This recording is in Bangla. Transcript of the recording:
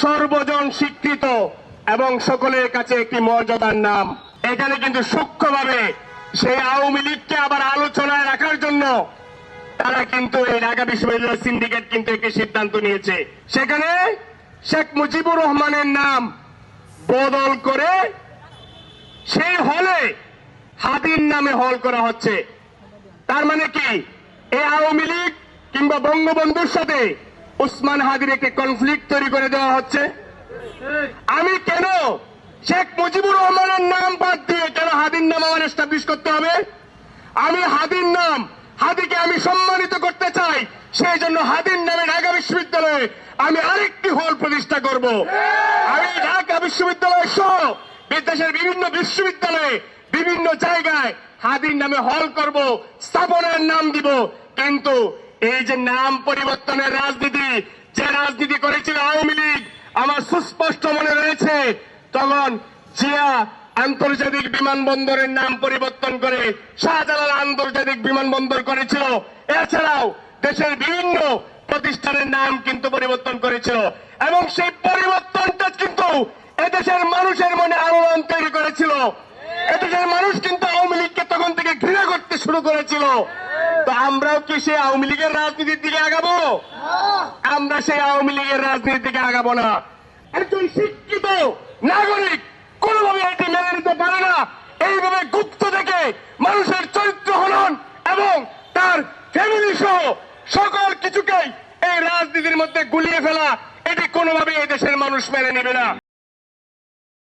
সর্বজন স্বীকৃত এবং সকলের কাছে একটি মর্যাদার নাম। এখানে কিন্তু সূক্ষ্মভাবে সেই আওয়ামী লীগকে আবার আলোচনায় রাখার জন্য তারা কিন্তু এই ঢাকা বিশ্ববিদ্যালয় সিন্ডিকেট কিন্তু একটি সিদ্ধান্ত নিয়েছে। সেখানে শেখ মুজিবুর রহমানের নাম বদল করে সেই হলে হাদির নামে হল করা হচ্ছে। তার মানে কি? এই আওয়ামী লীগ কিংবা বঙ্গবন্ধুর সাথে উসমান হাদির একটি কনফ্লিক্ট তৈরি করে দেওয়া হচ্ছে। আমি কেন শেখ মুজিবুর রহমানের নাম বাদ দিয়ে কেন হাদির নাম আমার এস্টাবলিশ করতে হবে? আমি হাদির নাম হাদিকে আমি সম্মানিত করতে চাই, সেই জন্য হাদির নামে ঢাকা বিশ্ববিদ্যালয়ে আমি আরেকটি হল প্রতিষ্ঠা করব। আমি ঢাকা বিশ্ববিদ্যালয় সহ বিদেশের বিভিন্ন বিশ্ববিদ্যালয়ে বিভিন্ন জায়গায় হাদির নামে হল করব, স্থাপনার নাম দিব। কিন্তু এই যে নাম পরিবর্তনের রাজনীতি, যে রাজনীতি করেছিল আওয়ামী লীগ, আমার সুস্পষ্ট মনে রয়েছে, তখন জিয়া আন্তর্জাতিক বিমানবন্দরের নাম পরিবর্তন করে শাহজালাল আন্তর্জাতিক বিমানবন্দর করেছিল। এছাড়াও দেশের বিভিন্ন প্রতিষ্ঠানের নাম কিন্তু পরিবর্তন করেছিল। এবং সেই পরিবর্তনটা কিন্তু এদেশের মানুষের মনে আলোড়ন তৈরি করেছিল। এদেশের মানুষ কিন্তু আওয়ামী লীগকে তখন থেকে ঘৃণা করতে শুরু করেছিল। তো আমরাও কি সেই আওয়ামী লীগের রাজনীতির দিকে আগাবো? আমরা সেই আওয়ামী লীগের রাজনীতির দিকে আগাবো না। একজন শিক্ষিত নাগরিক কোনোভাবে এটি মেনে নিতে পারে না। এইভাবে গুপ্ত থেকে মানুষের চরিত্র হনন এবং তার ফ্যামিলি সহ সকল কিছুকেই এই রাজনীতির মধ্যে গুলিয়ে ফেলা এটি কোনোভাবে এই দেশের মানুষ মেনে নেবে না।